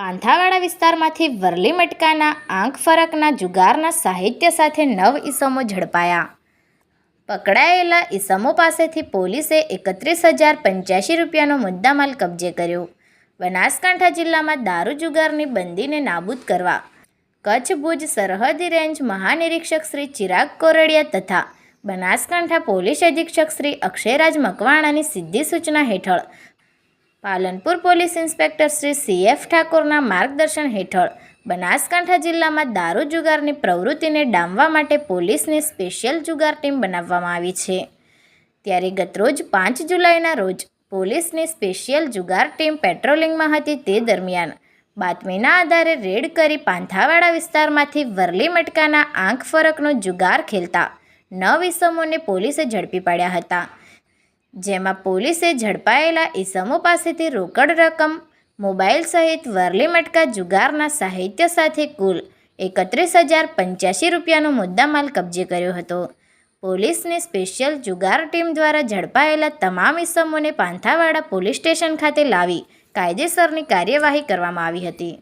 પાંથાવાડા વિસ્તારમાંથી વરલી મટકાના આંખ ફરકના જુગારના સાહિત્ય સાથે નવ ઈસમો ઝડપાયા. પકડાયેલા ઈસમો પાસેથી પોલીસે એકત્રીસ હજાર પંચ્યાસી રૂપિયાનો મુદ્દામાલ કબજે કર્યો. બનાસકાંઠા જિલ્લામાં દારૂ જુગારની બંદીને નાબૂદ કરવા. કચ્છ ભુજ સરહદી રેન્જ મહાનિરીક્ષક શ્રી ચિરાગ કોરડિયા તથા બનાસકાંઠા પોલીસ અધિક્ષક શ્રી અક્ષયરાજ મકવાણાની સીધી સૂચના હેઠળ Palanpur police inspector Shri C F ઠાકોરના માર્ગદર્શન હેઠળ બનાસકાંઠા જિલ્લામાં દારૂ જુગારની પ્રવૃત્તિને ડામવા માટે પોલીસની સ્પેશિયલ જુગાર ટીમ બનાવવામાં આવી છે. ત્યારે ગતરોજ પાંચ જુલાઈના રોજ પોલીસની સ્પેશિયલ જુગાર ટીમ પેટ્રોલિંગમાં હતી તે દરમિયાન બાતમીના આધારે રેડ કરી પાંથાવાડા વિસ્તારમાંથી વરલી મટકાના આંખ ફરકનો જુગાર ખેલતા નવ ઇસમોને પોલીસે ઝડપી પાડ્યા હતા. જેમાં પોલીસે ઝડપાયેલા ઈસમો પાસેથી રોકડ રકમ, મોબાઈલ સહિત વરલી મટકા જુગારના સાહિત્ય સાથે કુલ એકત્રીસ હજાર પંચ્યાસી રૂપિયાનો મુદ્દામાલ કબજે કર્યો હતો. પોલીસની સ્પેશિયલ જુગાર ટીમ દ્વારા ઝડપાયેલા તમામ ઈસમોને પાંથાવાડા પોલીસ સ્ટેશન ખાતે લાવી કાયદેસરની કાર્યવાહી કરવામાં આવી હતી.